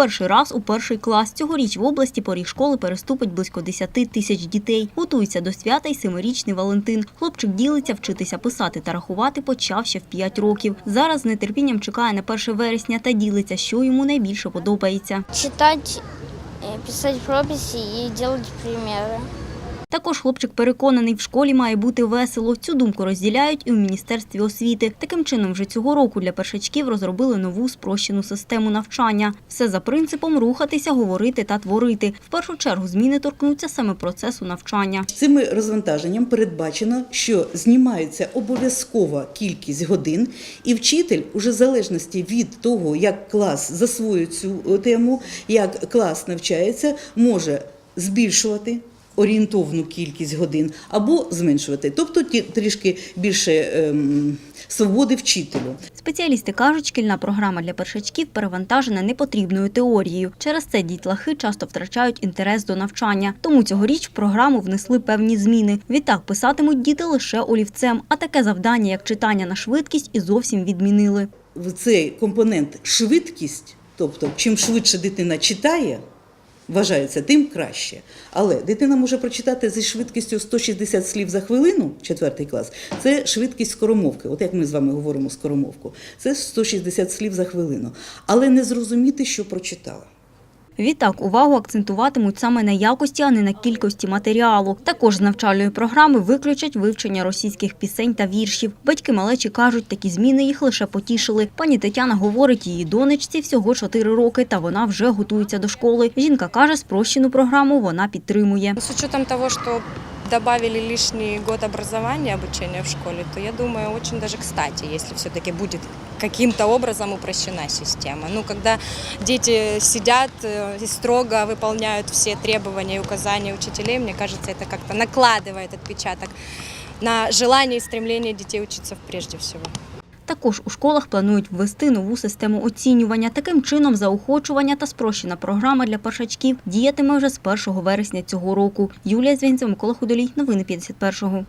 Перший раз у перший клас. Цьогоріч в області поріг школи переступить близько 10 тисяч дітей. Готується до свята й семирічний Валентин. Хлопчик ділиться, вчитися писати та рахувати почав ще в 5 років. Зараз з нетерпінням чекає на 1 вересня та ділиться, що йому найбільше подобається. читать, писати писать прописи і робити примеры. Також хлопчик переконаний, в школі має бути весело. Цю думку розділяють і у міністерстві освіти. Таким чином, вже цього року для першачків розробили нову спрощену систему навчання. Все за принципом рухатися, говорити та творити. В першу чергу зміни торкнуться саме процесу навчання. Цими розвантаженням передбачено, що знімається обов'язкова кількість годин, і вчитель, уже в залежності від того, як клас засвоює цю е, тему, як клас навчається, може збільшувати. Орієнтовну кількість годин або зменшувати, тобто трішки більше ем, свободи вчителю. Спеціалісти кажуть, шкільна програма для першачків перевантажена непотрібною теорією. Через це дітлахи часто втрачають інтерес до навчання. Тому цьогоріч в програму внесли певні зміни. Відтак писатимуть діти лише олівцем, а таке завдання, як читання на швидкість, і зовсім відмінили. В цей компонент швидкість, тобто чим швидше дитина читає, вважається, тим краще. Але дитина може прочитати зі швидкістю 160 слів за хвилину, четвертий клас, це швидкість скоромовки. От як ми з вами говоримо скоромовку, це 160 слів за хвилину. Але не зрозуміти, що прочитала. Відтак увагу акцентуватимуть саме на якості, а не на кількості матеріалу. Також з навчальної програми виключать вивчення російських пісень та віршів. Батьки малечі кажуть, такі зміни їх лише потішили. Пані Тетяна говорить, її донечці всього 4 роки, та вона вже готується до школи. Жінка каже, спрощену програму вона підтримує. З учетом того, что добавили лишний год образования, обучения в школе, то я думаю, очень даже кстати, если все-таки будет каким-то образом упрощена система. Ну, когда дети сидят э, и строго выполняют все требования и указания учителей, мне кажется, это как-то накладывает отпечаток на желание и стремление детей учиться прежде всего. Також у школах планують ввести нову систему оцінювання. Таким чином, заохочування та спрощена програма для першачків діятиме вже з 1 вересня цього року. Юлія Звінцева, Микола Худолій. Новини 51-го.